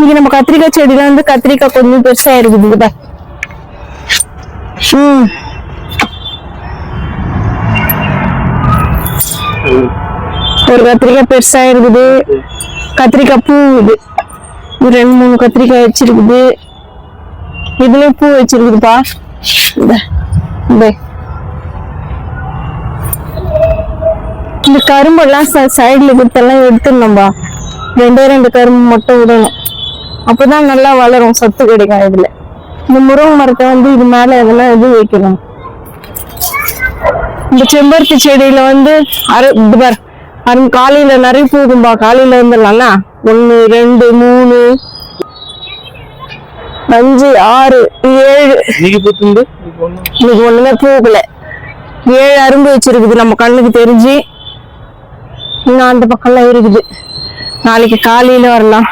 இங்க நம்ம கத்திரிக்காய் செடியில வந்து கத்திரிக்காய் கொஞ்சம் பெருசா இருக்குது இங்க ம். ஒரு கத்திரிக்காய் பெருசா இருக்குது. கத்திரிக்காய் பூ இது. ரெண்டு மூணு கத்திரிக்காய் வச்சிருக்குது. இதுலயும் பூ வச்சிருக்குதுப்பா. இந்த இந்த. இந்த கரும்பெல்லாம் சைடுல கொடுத்தெல்லாம் எடுத்துடணும்பா. ரெண்டே ரெண்டு கரும்பு மட்டும் விடணும். அப்பதான் நல்லா வளரும் சத்து கிடைக்கும் இதுல. இந்த முருங்கை மரத்தை வந்து இது மேல எதனா இது வைக்கணும். இந்த செம்பருத்தி செடியில வந்து அரை பார் அரை காலையில நிறைய பூக்கும்பா காலையில வந்துடலாம்னா ஒண்ணு ரெண்டு மூணு அஞ்சு ஆறு ஏழு. இன்னைக்கு ஒண்ணுமே பூக்கல ஏழு அரும்பு வச்சிருக்குது நம்ம கண்ணுக்கு தெரிஞ்சு. இன்னும் அந்த பக்கம்லாம் இருக்குது. நாளைக்கு காலையில வரலாம்.